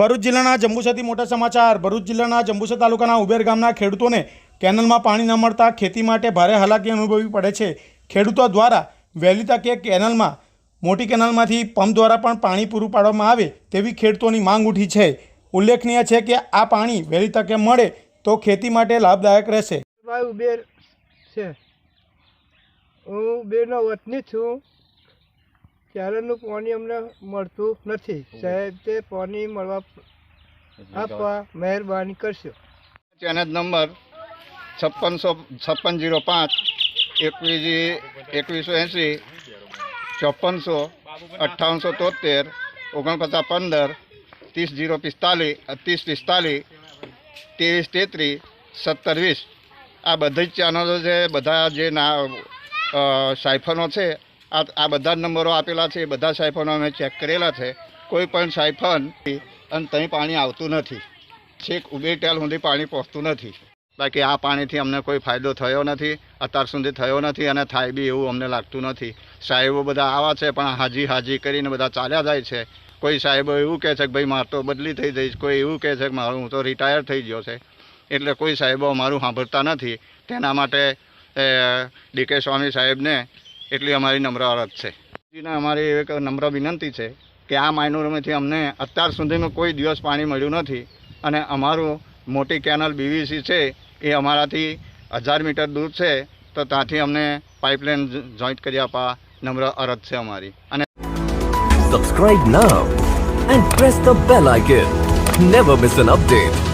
ભરૂચ જિલ્લાના જંબુસરથી મોટા સમાચાર. ભરૂચ જિલ્લાના જંબુસર તાલુકાના ઉબેર ગામના ખેડૂતોને કેનલમાં પાણી ન મળતા ખેતી માટે ભારે હાલાકી અનુભવવી પડે છે. ખેડૂતો દ્વારા વહેલી તકે કેનલમાં, મોટી કેનલમાંથી પંપ દ્વારા પણ પાણી પૂરું પાડવામાં આવે તેવી ખેડૂતોની માંગ ઉઠી છે. ઉલ્લેખનીય છે કે આ પાણી વહેલી તકે મળે તો ખેતી માટે લાભદાયક રહેશે. ઉબેર છે. હું ઉબેરનો વતની છું. ક્યારેનું પાણી અમને મળતું નથી. સાહેબ તે પાણી મળવા આપવા મહેરબાની કરશો. ચેનલ નંબર છપ્પનસો છપ્પન જીરો પાંચ એકવીસ એકવીસો એંસી ચોપનસો અઠ્ઠાવનસો તોતેર ઓગણપચાસ પંદર ત્રીસ જીરો પિસ્તાલીસ ત્રીસ પિસ્તાલીસ ત્રેવીસ તેત્રીસ સત્તર વીસ. આ બધી જ ચેનલો છે બધા જે ના સાઇફનો છે આ બધા જ નંબરો આપેલા છે, એ બધા સાયફનો અમે ચેક કરેલા છે. કોઈ પણ સાયફન અને ત્યાં પાણી આવતું નથી. છેક ઉબેર ટેલ સુધી પાણી પહોંચતું નથી. બાકી આ પાણીથી અમને કોઈ ફાયદો થયો નથી, અત્યાર સુધી થયો નથી અને થાય બી એવું અમને લાગતું નથી. સાહેબો બધા આવા છે, પણ હાજી હાજી કરીને બધા ચાલ્યા જાય છે. કોઈ સાહેબો એવું કહે છે કે ભાઈ, મારે તો બદલી થઈ જઈશ. કોઈ એવું કહે છે કે મારું, હું તો રિટાયર થઈ ગયો છે. એટલે કોઈ સાહેબો અમારું સાંભળતા નથી. તેના માટે ડીકે સ્વામી સાહેબને એટલી અમારી નમ્ર અરજ છે. જીને અમારી એક નમ્ર વિનંતી છે કે આ માઇનોરમાંથી અમને અત્યાર સુધીમાં કોઈ દિવસ પાણી મળ્યું નથી અને અમારું મોટી કેનલ બીવીસી છે એ અમારાથી હજાર મીટર દૂર છે, તો ત્યાંથી અમને પાઇપલાઇન જોઈન્ટ કરી આપવા નમ્ર અરજ છે અમારી. અને Subscribe now and press the bell icon never miss an update.